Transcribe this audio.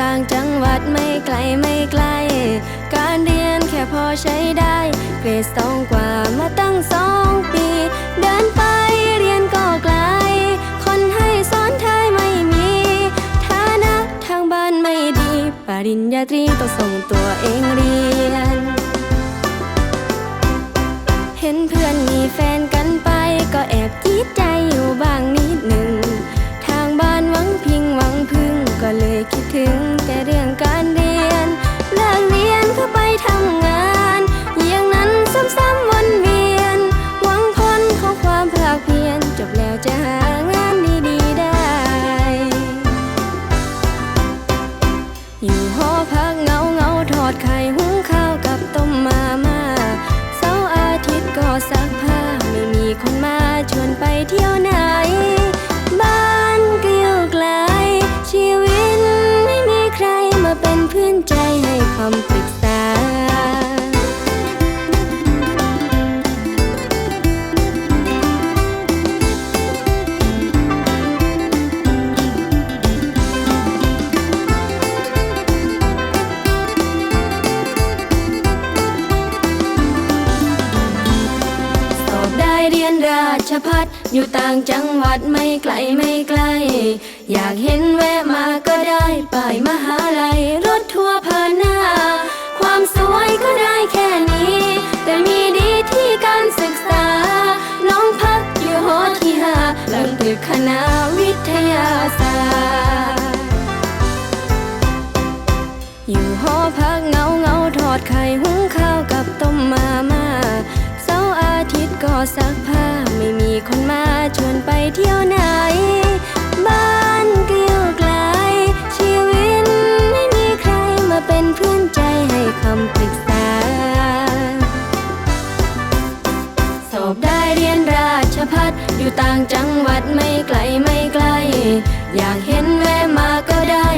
ต่างจังหวัดไม่ไกลไม่ไกล การเรียนแค่พอใช้ได้ เกรดสองกว่ามาตั้งสองปี เดินไปเรียนก็ไกล คนให้สอนไทยไม่มีฐานะทางบ้านไม่ดี ปริญญาตรีต้องส่งตัวเองเรียน เห็นเพื่อนมีแฟนกันไปก็แอบคิดใจอยู่บ้างนิดหนึ่ง อยู่หอพักเงาเงาทอดไข่หุงข้าวกับต้มมาม่าเสาร์อาทิตย์ก็ซักผ้า ไม่มีคนมาชวนไปเที่ยวไหน ชพัฒอยู่ต่างจังหวัดไม่ไกลไม่ไกล อยากเห็นแวะมาก็ได้ป้ายมหาลัยรถทัวร์ผ่านหน้า ความสวยก็ได้แค่นี้ แต่มีดีที่การศึกษา น้องพักอยู่หอที่ห้าหลังตึกคณะวิทยาศาสตร์อยู่หอพักเงาเงาทอดไข่หุงข้าวกับต้มมาม่า ทิตย์ก็ซักผ้าไม่มีคนมาชวนไปเที่ยวไหน บ้านเก็อยู่ไกลชีวิตไม่มีใครมาเป็นเพื่อนใจให้คำปรึกษา สอบได้เรียนราชพัฒอยู่ต่างจังหวัดไม่ไกลไม่ไกล อยากเห็นแวะมาก็ได้